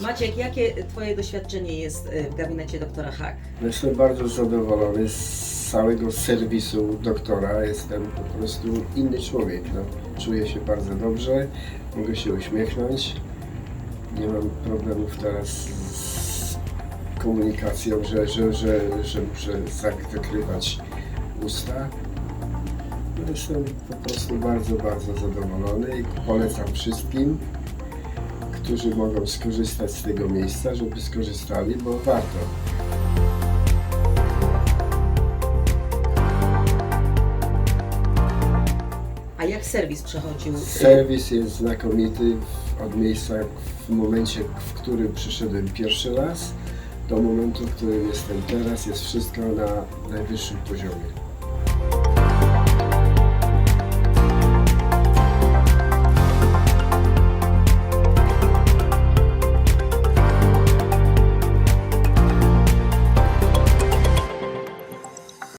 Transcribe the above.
Maciek, jakie Twoje doświadczenie jest y, w gabinecie doktora Hack? Jestem bardzo zadowolony z całego serwisu doktora. Jestem po prostu inny człowiek. No. Czuję się bardzo dobrze, mogę się uśmiechnąć. Nie mam problemów teraz z komunikacją, że, że, że, że muszę zak- zakrywać usta. No, Jestem po prostu bardzo, bardzo zadowolony i polecam wszystkim, którzy mogą skorzystać z tego miejsca, żeby skorzystali, bo warto. A jak serwis przechodził? Serwis jest znakomity od miejsca w momencie, w którym przyszedłem pierwszy raz do momentu, w którym jestem teraz. Jest wszystko na najwyższym poziomie.